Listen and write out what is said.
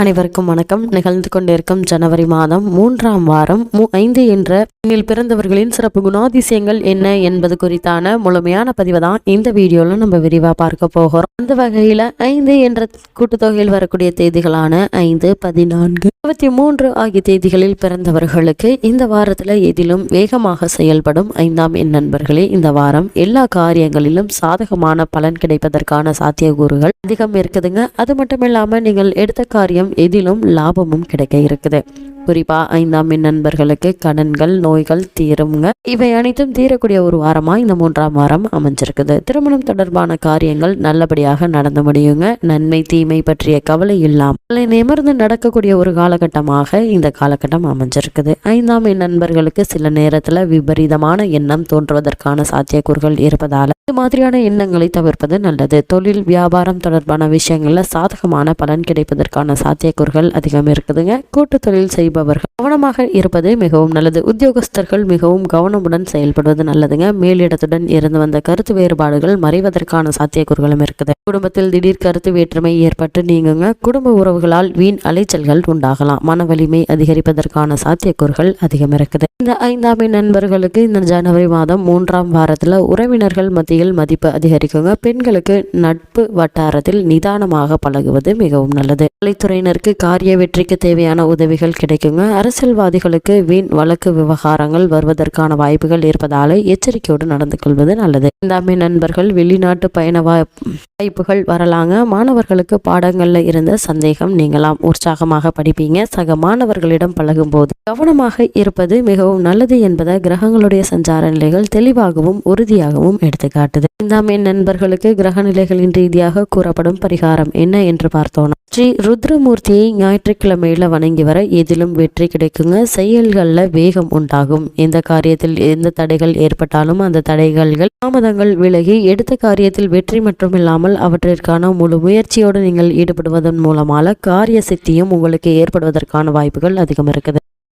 அனைவருக்கும் வணக்கம். நிகழ்ந்து கொண்டிருக்கும் ஜனவரி மாதம் மூன்றாம் வாரம் மு- ஐந்து என்ற நீங்கள் பிறந்தவர்களின் சிறப்பு குணாதிசயங்கள் என்ன என்பது குறித்தான முழுமையான பதிவை தான் இந்த வீடியோல நம்ம விரிவா பார்க்க போகிறோம். அந்த வகையில ஐந்து என்ற கூட்டுத்தொகையில் வரக்கூடிய தேதிகளான ஐந்து பதினான்கு இருபத்தி மூன்று ஆகிய தேதிகளில் பிறந்தவர்களுக்கு இந்த வாரத்தில் எதிலும் வேகமாக செயல்படும் ஐந்தாம் எண் நண்பர்களே இந்த வாரம் எல்லா காரியங்களிலும் சாதகமான பலன் கிடைப்பதற்கான சாத்தியக்கூறுகள் அதிகம் இருக்குதுங்க. அது மட்டும் இல்லாமல் நீங்கள் எடுத்த காரியம் எதிலும் லாபமும் கிடைக்க இருக்குது. குறிப்பா ஐந்தாம் எண் நண்பர்களுக்கு கடன்கள் நோய்கள் தீருங்க இவை அனைத்தும் தீரக்கூடிய ஒரு வாரமா இந்த மூன்றாம் வாரம் அமைஞ்சிருக்குது. திருமணம் தொடர்பான காரியங்கள் நல்லபடியாக நடந்து முடியுங்க. நன்மை தீமை பற்றிய கவலை இல்லாமல் நிமிர்ந்து நடக்கக்கூடிய ஒரு காலகட்டமாக இந்த காலகட்டம் அமைஞ்சிருக்குது. ஐந்தாம் எண் நண்பர்களுக்கு சில நேரத்துல விபரீதமான எண்ணம் தோன்றுவதற்கான சாத்தியக்கூறுகள் இருப்பதால இது மாதிரியான எண்ணங்களை தவிர்ப்பது நல்லது. தொழில் வியாபாரம் தொடர்பான விஷயங்களில் சாதகமான பலன் கிடைப்பதற்கான சாத்தியக்கூறுகள் அதிகம் இருக்குதுங்க. கூட்டு தொழில் செய்பவர்கள் கவனமாக இருப்பது மிகவும் நல்லது. உத்தியோகஸ்தர்கள் மிகவும் கவனமுடன் செயல்படுவது நல்லதுங்க. மேலிடத்துடன் இருந்து வந்த கருத்து வேறுபாடுகள் மறைவதற்கான சாத்தியக்கூறுகளும் இருக்குது. குடும்பத்தில் திடீர் கருத்து வேற்றுமை ஏற்பட்டு நீங்குங்க. குடும்ப உறவுகளால் வீண் அலைச்சல்கள் உண்டாகலாம். மன வலிமை அதிகரிப்பதற்கான சாத்தியக்கூறுகள் அதிகம் இருக்குது. இந்த ஐந்தாம் எண் நண்பர்களுக்கு இந்த ஜனவரி மாதம் மூன்றாம் வாரத்தில் உறவினர்கள் மத்தியில் மதிப்பு அதிகரிக்குங்க. பெண்களுக்கு நட்பு வட்டாரத்தில் நிதானமாக பழகுவது மிகவும் நல்லது. கலைத்துறையினருக்கு காரிய வெற்றிக்கு தேவையான உதவிகள் கிடைக்குங்க. அரசியல்வாதிகளுக்கு வீண் வழக்கு விவகாரங்கள் வருவதற்கான வாய்ப்புகள் இருப்பதால எச்சரிக்கையோடு நடந்து கொள்வது நல்லது. ஐந்தாம் எண் நண்பர்கள் வெளிநாட்டு பயண வாய்ப்புகள் வரலாங்க. மாணவர்களுக்கு பாடங்களில் இருந்த சந்தேகம் நீங்களாம் உற்சாகமாக படிப்பீங்க. சக மாணவர்களிடம் பழகும்போது கவனமாக இருப்பது மிகவும் நல்லது என்பதை கிரகங்களுடைய சஞ்சார நிலைகள் தெளிவாகவும் உறுதியாகவும் எடுத்துக்காட்டுது. ஐந்தாம் எண் நண்பர்களுக்கு கிரக நிலைகளின் ரீதியாக கூறப்படும் பரிகாரம் என்ன என்று பார்த்தோம்னா ஸ்ரீ ருத்ரமூர்த்தியை ஞாயிற்றுக்கிழமையில வணங்கி வர எதிலும் வெற்றி கிடைக்குங்க. செயல்களில் வேகம் உண்டாகும். எந்த காரியத்தில் எந்த தடைகள் ஏற்பட்டாலும் அந்த தடைகள்கள் தாமதங்கள் விலகி எடுத்த காரியத்தில் வெற்றி மட்டும் இல்லாமல் அவற்றிற்கான முழு முயற்சியோடு நீங்கள் ஈடுபடுவதன் மூலமாக காரிய சித்தியும் உங்களுக்கு ஏற்படுவதற்கான வாய்ப்புகள் அதிகம் இருக்குது